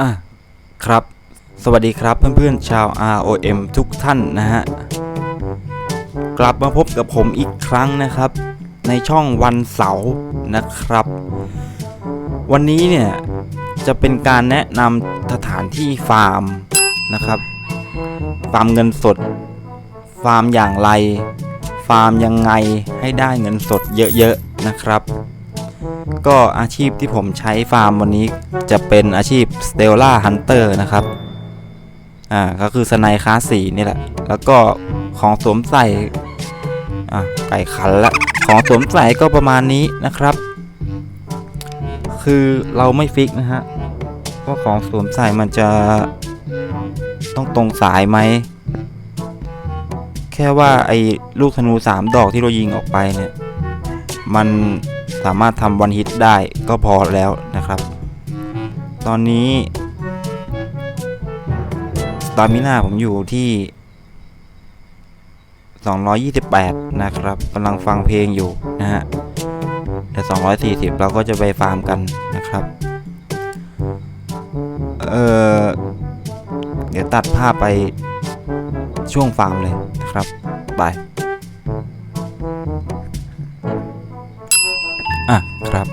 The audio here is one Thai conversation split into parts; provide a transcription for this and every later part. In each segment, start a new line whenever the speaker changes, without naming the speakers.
อะครับ สวัสดีครับเพื่อนๆชาว ROM ทุกท่านนะฮะ กลับมาพบกับผมอีกครั้งนะครับ ในช่องวันเสาร์นะครับ วันนี้เนี่ยจะเป็นการแนะนำสถานที่ฟาร์มนะครับ ฟาร์มเงินสด ฟาร์มอย่างไร ฟาร์มยังไงให้ได้เงินสดเยอะๆนะครับ ก็อาชีพที่ผมใช้ฟาร์มวันนี้จะเป็นอาชีพ Stella Hunter นะครับ อ่า ก็คือสไนคลาสสีนี่แหละ แล้วก็ของสวมใส่ อะไก่ขันละ ของสวมใส่ก็ประมาณนี้นะครับ คือเราไม่ฟิกนะฮะ ว่าของสวมใส่มันจะต้องตรงสายไหม แค่ว่าไอ้ลูกธนูสามดอกที่เรายิงออกไปเนี่ย มัน สามารถทำวันฮิตได้ก็พอแล้วนะครับ ตอนนี้ตามิน่าผมอยู่ที่ 228 นะครับกำลังฟังเพลงอยู่นะฮะเดี๋ยว240 เราก็จะไปฟาร์มกันนะครับ เออเดี๋ยวตัดภาพไปช่วงฟาร์มเลยนะครับบา อะครับ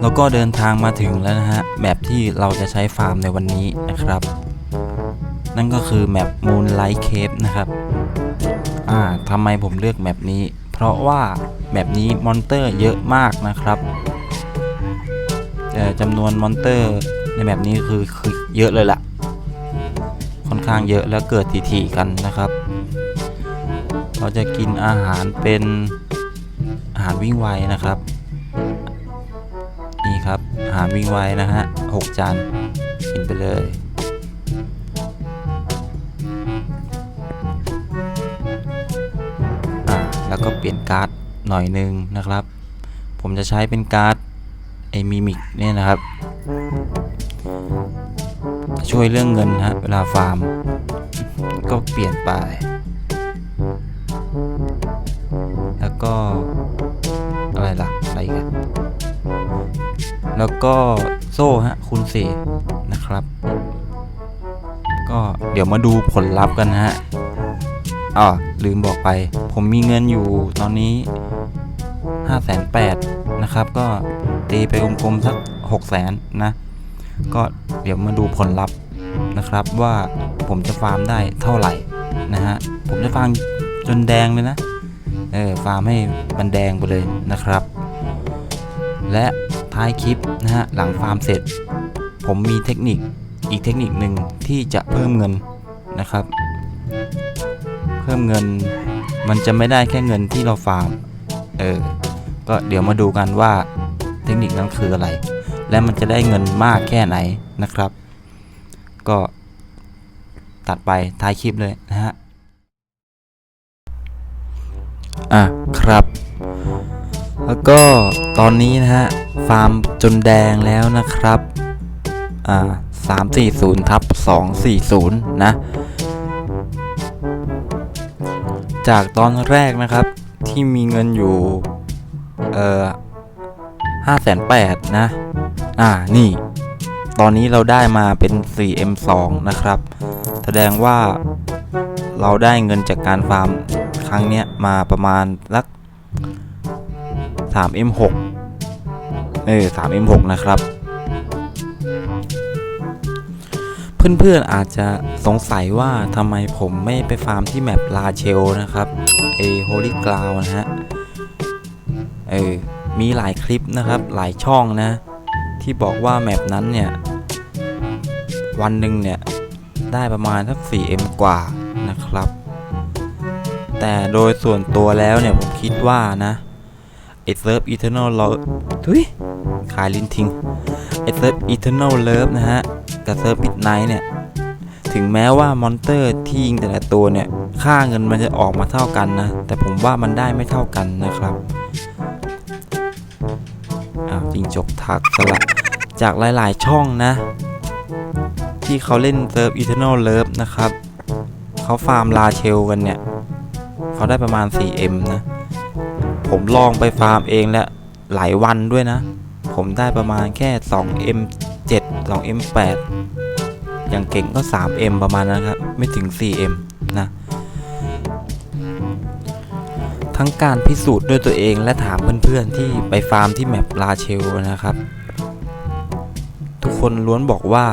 แล้วก็เดินทางมาถึงแล้วนะฮะแมปที่เราจะใช้ฟาร์มในวันนี้นะครับ นั่นก็คือแมป Moonlight Cave นะครับอ่าทำไมผมเลือกแมปนี้ เพราะว่าแมปนี้มอนเตอร์เยอะมากนะครับแต่จำนวนมอนเตอร์ในแมปนี้คือคือเยอะเลยล่ะ ค่อนข้างเยอะแล้วเกิดทีๆกันนะครับ เราจะกินอาหารเป็นอาหารวิ่งไวนะครับ หารวิ่งไวนะฮะหกจานกินไปเลยแล้วก็เปลี่ยนการ์ดหน่อยนึงนะครับ ผมจะใช้เป็นการ์ดไอมิมิกเนี่ยนะครับ ช่วยเรื่องเงินฮะเวลาฟาร์ม ก็เปลี่ยนไป แล้วก็โซ่ฮะคูณสี่นะครับ ก็เดี๋ยวมาดูผลลัพธ์กันนะฮะอ๋อลืมบอกไป ผมมีเงินอยู่ตอนนี้5 8 0 0 0นะครับ ก็ตีไปกลมๆสัก6 0 0 0 0นะ ก็เดี๋ยวมาดูผลลัพธ์นะครับว่าผมจะฟาร์มได้เท่าไหร่นะฮะ ผมจะฟาร์มจนแดงเลยนะ เออฟาร์มให้มันแดงไปเลยนะครับ และ ท้ายคลิปนะฮะหลังฟาร์มเสร็จ ผมมีเทคนิคอีกเทคนิคหนึ่งที่จะเพิ่มเงินนะครับ เพิ่มเงินมันจะไม่ได้แค่เงินที่เราฟาร์มเออก็เดี๋ยวมาดูกันว่าเทคนิคนั้นคืออะไร และมันจะได้เงินมากแค่ไหนนะครับ ก็ตัดไปท้ายคลิปเลยนะฮะอะครับ แล้วก็ตอนนี้นะฮะ ฟาร์มจนแดงแล้วนะครับ อ่า340ทับ240นะ จากตอนแรกนะครับที่มีเงินอยู่ เอ่อห้าแสนแปดนะ อ่า นี่ ตอนนี้เราได้มาเป็น 4M2 นะครับ แสดงว่าเราได้เงินจากการฟาร์มครั้งเนี้ยมาประมาณสัก 3M6 เออ 3M6 นะครับ เพื่อนๆอาจจะสงสัยว่าทำไมผมไม่ไปฟาร์มที่แมปลาเชลนะครับเอโฮลี่กราวนะฮะ เออ มีหลายคลิปนะครับ หลายช่องนะ ที่บอกว่าแมปนั้นเนี่ย วันหนึ่งเนี่ย ได้ประมาณสัก 4M กว่านะครับ แต่โดยส่วนตัวแล้วเนี่ย ผมคิดว่านะไอเซิร์ฟอีเทอร์นอลเราทุย ขายลินทิงไอเซิร์ฟอีเทอร์นอลเลิฟนะฮะ กับเซิร์ฟมิดไนท์เนี่ย ถึงแม้ว่ามอนเตอร์ที่ยิงแต่ละตัวเนี่ย ค่าเงินมันจะออกมาเท่ากันนะ แต่ผมว่ามันได้ไม่เท่ากันนะครับอ้าวจิงจกทักสละจากหลายๆช่องนะ ที่เขาเล่นเซิร์ฟอีเทอร์นอลเลิฟนะครับเขาฟาร์มลาเชลกันเนี่ยเขาได้ประมาณ 4M นะ ผมลองไปฟาร์มเองแล้วหลายวันด้วยนะ ผมได้ประมาณแค่ 2M 7 2M 8 อย่างเก่งก็ 3M ประมาณนั้นครับ ไม่ถึง 4M นะ ทั้งการพิสูจน์ด้วยตัวเองและถามเพื่อนๆที่ไปฟาร์มที่แมปลาเชลนะครับ ทุกคนล้วนบอกว่า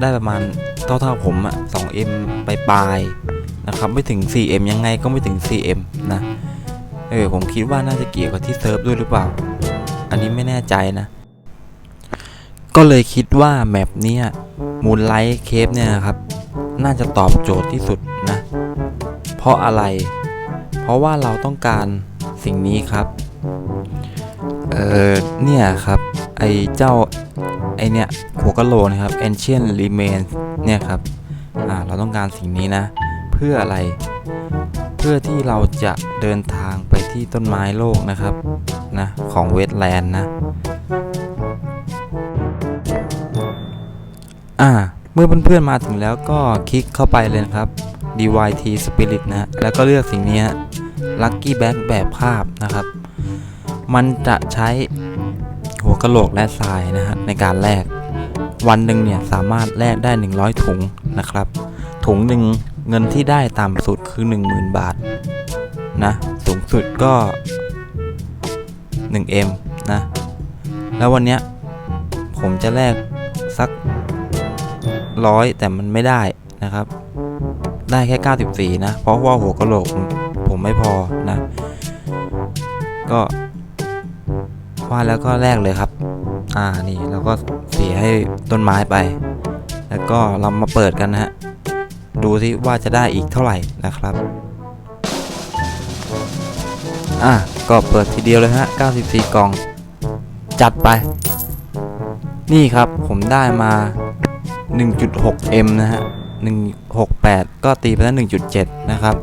ได้ประมาณเท่าๆผมอะ 2M ไปปลายๆนะครับ ไม่ถึง 4M ยังไงก็ไม่ถึง 4M นะ เออ ผมคิดว่าน่าจะเกี่ยวกับที่เซิร์ฟด้วยหรือเปล่า อันนี้ไม่แน่ใจนะ ก็เลยคิดว่าแมปเนี้ยมูนไลท์เคปเนี่ยครับ น่าจะตอบโจทย์ที่สุดนะ เพราะอะไร เพราะว่าเราต้องการสิ่งนี้ครับ เออเนี่ยครับ ไอเจ้า ไอเนี่ยหัวกะโหลกนะครับ Ancient Remains เนี่ยครับ อ่า เราต้องการสิ่งนี้นะ เพื่ออะไร เพื่อที่เราจะเดินทางไปที่ต้นไม้โลกนะครับ นะ ของเวทแลนด์นะ อ่า เมื่อเพื่อนๆมาถึงแล้วก็คลิกเข้าไปเลยนะครับ DYT Spirit นะ แล้วก็เลือกสิ่งนี้ฮะ Lucky Bag แบบภาพนะครับ มันจะใช้หัวกะโหลกและทรายนะฮะในการแลก วันหนึ่งเนี่ยสามารถแลกได้ 100 ถุงนะครับ ถุงหนึ่งเงินที่ได้ต่ำสุดคือ 10,000 บาทนะ สูงสุดก็ 1M นะ แล้ววันเนี้ยผมจะแลกสักร้อยแต่มันไม่ได้นะครับ ได้แค่ 94 นะ เพราะว่าหัวกะโหลกผมผมไม่พอนะ ก็ว่าแล้วก็แลกเลยครับ อ่านี่เราก็เสียให้ต้นไม้ไป แล้วก็เรามาเปิดกันนะฮะ ดูสิว่าจะได้อีกเท่าไหร่นะครับ อะ ก็เปิดทีเดียวเลยฮะ 94 กล่อง จัดไป นี่ครับผมได้มา 1.6M นะฮะ 168 ก็ตีไปแล้ว 1.7 นะครับ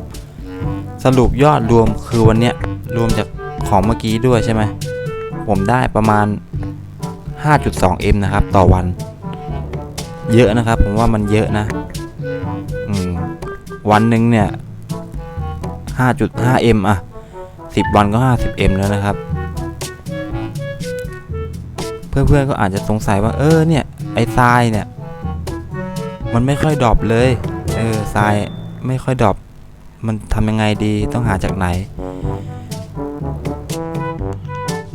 สรุปยอดรวมคือวันเนี้ย รวมจากของเมื่อกี้ด้วยใช่ไหม ผมได้ประมาณ 5.2M นะครับ ต่อวัน เยอะนะครับ ผมว่ามันเยอะนะ อืม วันหนึ่งเนี่ย 5.5M อะ 10 วันก็ 50M แล้วนะครับ เพื่อนๆก็อาจจะสงสัยว่า เออเนี่ย ไอ้ทรายเนี่ย มันไม่ค่อยดรอปเลย เออทรายไม่ค่อยดรอปมันทำยังไงดีต้องหาจากไหน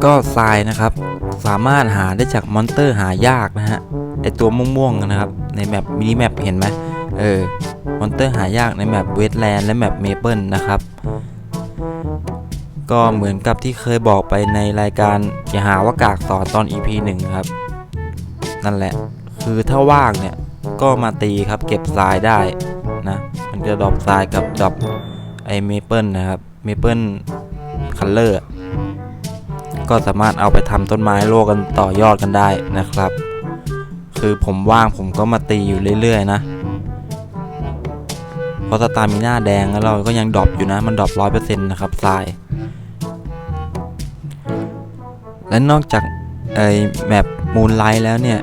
ก็ทรายนะครับ สามารถหาได้จากมอนเตอร์หายากนะฮะไอตัวม่วงๆนะครับ ในแมปมินิแมปเห็นไหมเออมอนเตอร์หายากในแมปเวทแลนด์และแมปเมเปิลนะครับ ก็เหมือนกับที่เคยบอกไปในรายการอย่าหาว่ากากสอนตอน EP 1 ครับ นั่นแหละ คือถ้าว่างเนี่ย ก็มาตีครับเก็บทรายได้นะ มันจะดรอปทรายกับดรอปไอเมเปิลนะครับ เมเปิลคัลเลอร์ ก็สามารถเอาไปทำต้นไม้โลกกันต่อยอดกันได้นะครับ คือผมว่างผมก็มาตีอยู่เรื่อยๆนะเพราะสตามิน่าแดงแล้วเราก็ยังดรอปอยู่นะ มันดรอปร้อยเปอร์เซ็นต์นะครับทราย และนอกจากไอแมปมูนไลท์แล้วเนี่ย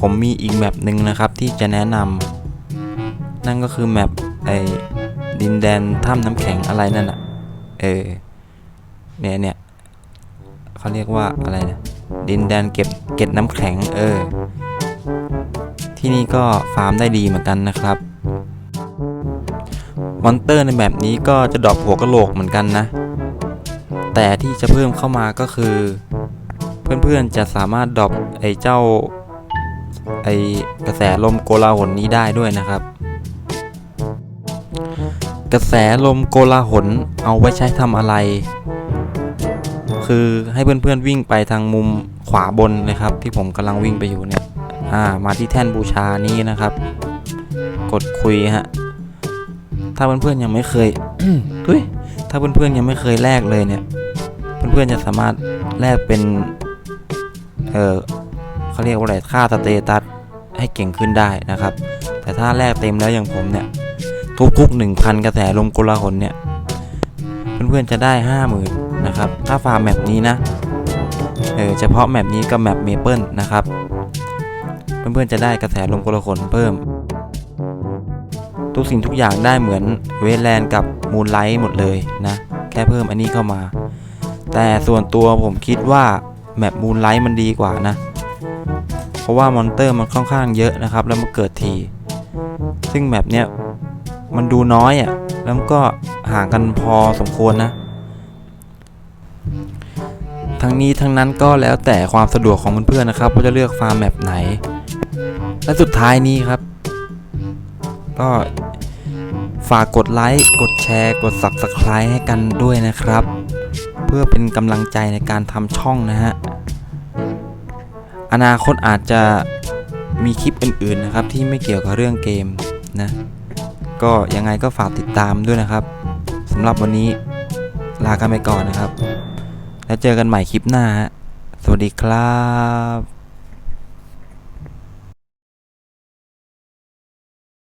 ผมมีอีกแมปหนึ่งนะครับที่จะแนะนำนั่นก็คือแมปไอดินแดนถ้ำน้ำแข็งอะไรนั่นอะเออเนี่ยเนี่ยเขาเรียกว่าอะไรนะดินแดนเก็บเก็บน้ำแข็งเออ ที่นี่ก็ฟาร์มได้ดีเหมือนกันนะครับมอนเตอร์ในแบบนี้ก็จะดรอปหัวกระโหลกเหมือนกันนะ แต่ที่จะเพิ่มเข้ามาก็คือ เพื่อนๆจะสามารถดรอปไอ้เจ้าไอกระแสลมโกลาหลนี้ได้ด้วยนะครับ กระแสลมโกลาหลเอาไว้ใช้ทำอะไร คือให้เพื่อนๆวิ่งไปทางมุมขวาบนนะครับ ที่ผมกำลังวิ่งไปอยู่เนี่ยอ่ามาที่แท่นบูชานี้นะครับ กดคุยฮะถ้าเพื่อนๆยังไม่เคยทุยถ้าเพื่อนๆยังไม่เคยแลกเลยเนี่ย เพื่อนๆจะสามารถแลกเป็น เออเขาเรียกว่าอะไรค่าสเตตัสให้เก่งขึ้นได้นะครับ แต่ถ้าแลกเต็มแล้วอย่างผมเนี่ย ทุกๆ1,000 กระแสลมโกลาหลเนี่ย เพื่อนๆจะได้ 50,000นะครับ ถ้าฟาร์มแมปนี้นะ เออเฉพาะแมปนี้กับแมปเมเปิลนะครับ เพื่อนๆจะได้กระแสลมโกลาหลเพิ่ม ทุกสิ่งทุกอย่างได้เหมือนเวทแลนด์กับมูนไลท์หมดเลยนะ แค่เพิ่มอันนี้เข้ามา แต่ส่วนตัวผมคิดว่าแมปมูนไลท์มันดีกว่านะผราะว่ามอนเตอร์มันค่อนข้างเยอะนะครับ แล้วมันเกิดที ซึ่งแบบเนี้ยมันดูน้อยอะ่ะ แล้วก็ห่างกันพอสมควรนะ ทั้งนี้ทั้งนั้นก็แล้วแต่ความสะดวกของเพื่อนๆนะครับว่าจะเลือกฟาร์มแบบไหน และสุดท้ายนี้ครับ ก็ฝากกดไลค์ กดแชร์ กด Subscribe ให้กันด้วยนะครับ เพื่อเป็นกำลังใจในการทำช่องนะฮะ อนาคตอาจจะมีคลิปอื่นๆนะครับที่ไม่เกี่ยวกับเรื่องเกมนะ ก็ยังไงก็ฝากติดตามด้วยนะครับสำหรับวันนี้ลากันไปก่อนนะครับ แล้วเจอกันใหม่คลิปหน้า สวัสดีครับ